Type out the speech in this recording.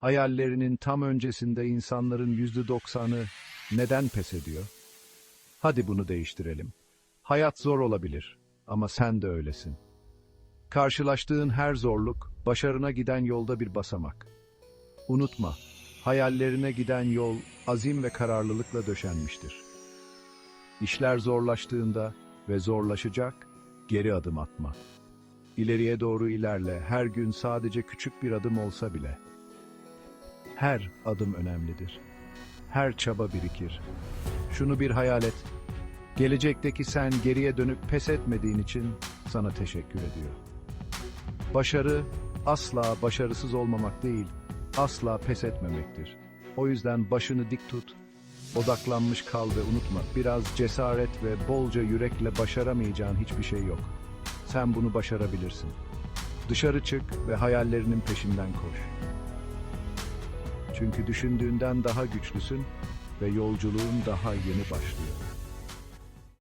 Hayallerinin tam öncesinde insanların yüzde doksanı neden pes ediyor? Hadi bunu değiştirelim. Hayat zor olabilir ama sen de öylesin. Karşılaştığın her zorluk, başarına giden yolda bir basamak. Unutma, hayallerine giden yol azim ve kararlılıkla döşenmiştir. İşler zorlaştığında ve zorlaşacak, geri adım atma. İleriye doğru ilerle, her gün sadece küçük bir adım olsa bile. Her adım önemlidir. Her çaba birikir. Şunu bir hayal et. Gelecekteki sen geriye dönüp pes etmediğin için sana teşekkür ediyor. Başarı asla başarısız olmamak değil, asla pes etmemektir. O yüzden başını dik tut, odaklanmış kal ve unutma, biraz cesaret ve bolca yürekle başaramayacağın hiçbir şey yok. Sen bunu başarabilirsin. Dışarı çık ve hayallerinin peşinden koş. Çünkü düşündüğünden daha güçlüsün ve yolculuğun daha yeni başlıyor.